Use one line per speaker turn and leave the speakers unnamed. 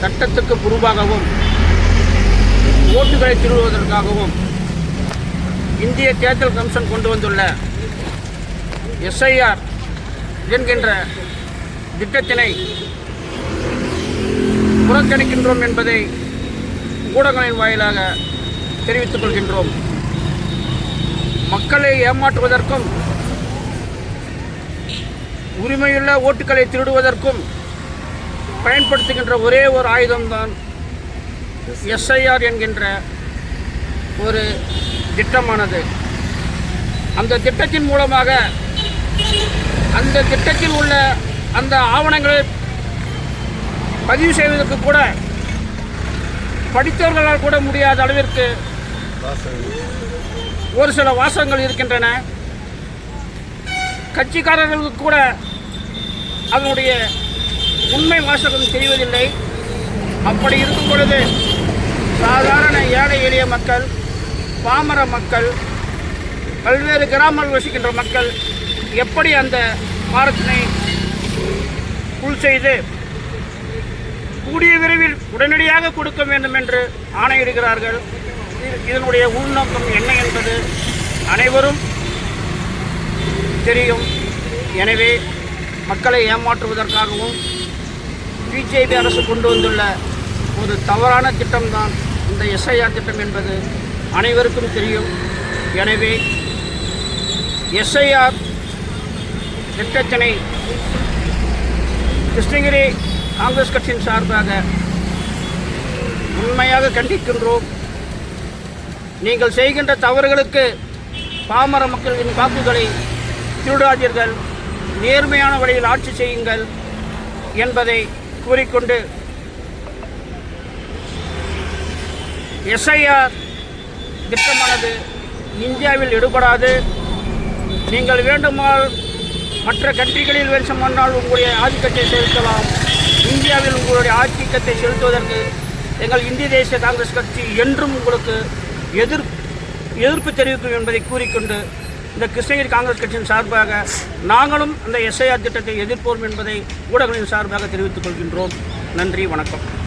சட்டத்துக்கு புறம்பாகவும் ஓட்டுகளை திருடுவதற்காகவும் இந்திய தேர்தல் கமிஷன் கொண்டு வந்துள்ள எஸ்ஐஆர் என்கின்ற திட்டத்தினை புறக்கணிக்கின்றோம் என்பதை ஊடகங்களின் வாயிலாக தெரிவித்துக் கொள்கின்றோம். மக்களை ஏமாற்றுவதற்கும் உரிமையுள்ள ஓட்டுகளை திருடுவதற்கும் பயன்படுத்துகின்ற ஒரே ஒரு ஆயுதம்தான் எஸ்ஐஆர் என்கின்ற ஒரு திட்டமானது. அந்த திட்டத்தின் மூலமாக அந்த திட்டத்தில் உள்ள அந்த ஆவணங்களை பதிவு செய்வதற்கு கூட படித்தவர்களால் கூட முடியாத அளவிற்கு ஒரு சில வாசகங்கள் இருக்கின்றன. கட்சிக்காரர்களுக்கு கூட அதனுடைய உண்மை வாசகம் தெரிவதில்லை. அப்படி இருக்கும் பொழுது சாதாரண ஏழை எளிய மக்கள் பாமர மக்கள் பல்வேறு கிராமங்கள் வசிக்கின்ற மக்கள் எப்படி அந்த பாரத்தினை உள் செய்து கூடிய விரைவில் உடனடியாக கொடுக்க வேண்டும் என்று ஆணையிடுகிறார்கள். இதனுடைய உள்நோக்கம் என்ன என்பது அனைவரும் தெரியும். எனவே மக்களை ஏமாற்றுவதற்காகவும் பிஜேபி அரசு கொண்டு வந்துள்ள ஒரு தவறான திட்டம்தான் இந்த எஸ்ஐஆர் திட்டம் என்பது அனைவருக்கும் தெரியும். எனவே எஸ்ஐஆர் திட்டத்தினை கிருஷ்ணகிரி காங்கிரஸ் கட்சியின் சார்பாக உண்மையாக கண்டிக்கின்றோம். நீங்கள் செய்கின்ற தவறுகளுக்கு பாமர மக்களின் வாக்குகளை திருடாதீர்கள். நேர்மையான வழியில் ஆட்சி செய்யுங்கள் என்பதை கூறிக்கொண்டு எஸ்ஐஆர் திட்டமானது இந்தியாவில் எடுபடாது. நீங்கள் வேண்டுமானால் மற்ற கண்ட்ரிகளில் வேண்டுமானால் உங்களுடைய ஆதிக்கத்தை செலுத்தலாம். இந்தியாவில் உங்களுடைய ஆதிக்கத்தை செலுத்துவதற்கு எங்கள் இந்திய தேசிய காங்கிரஸ் கட்சி என்றும் உங்களுக்கு எதிர் எதிர்ப்பு தெரிவிக்கும் என்பதை கூறிக்கொண்டு இந்த கிருஷ்ணகிரி காங்கிரஸ் கட்சியின் சார்பாக நாங்களும் அந்த எஸ்ஐஆர் திட்டத்தை எதிர்ப்போம் என்பதை ஊடகங்களின் சார்பாக தெரிவித்துக் கொள்கின்றோம். நன்றி வணக்கம்.